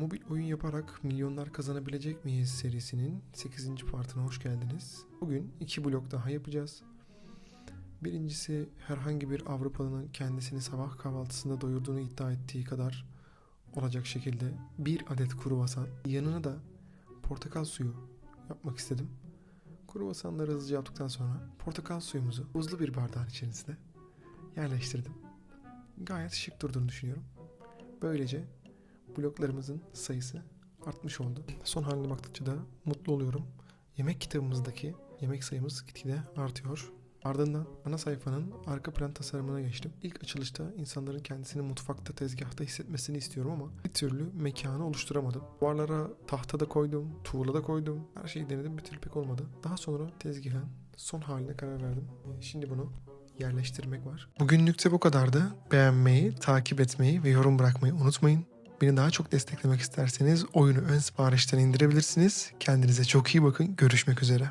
Mobil oyun yaparak milyonlar kazanabilecek miyiz serisinin 8. partına hoş geldiniz. Bugün iki blok daha yapacağız. Birincisi herhangi bir Avrupalı'nın kendisini sabah kahvaltısında doyurduğunu iddia ettiği kadar olacak şekilde bir adet kruvasan yanına da portakal suyu yapmak istedim. Kruvasanları hızlıca yaptıktan sonra portakal suyumuzu buzlu bir bardağın içerisine yerleştirdim. Gayet şık durduğunu düşünüyorum. Böylece bloklarımızın sayısı artmış oldu. Son haline baktıkça da mutlu oluyorum. Yemek kitabımızdaki yemek sayımız gitgide artıyor. Ardından ana sayfanın arka plan tasarımına geçtim. İlk açılışta insanların kendisini mutfakta, tezgahta hissetmesini istiyorum ama bir türlü mekanı oluşturamadım. Duvarlara tahta da koydum, tuğla da koydum. Her şeyi denedim bir türlü pek olmadı. Daha sonra tezgahın son haline karar verdim. Şimdi bunu yerleştirmek var. Bugünlükte bu kadardı. Beğenmeyi, takip etmeyi ve yorum bırakmayı unutmayın. Beni daha çok desteklemek isterseniz oyunu ön siparişten indirebilirsiniz. Kendinize çok iyi bakın. Görüşmek üzere.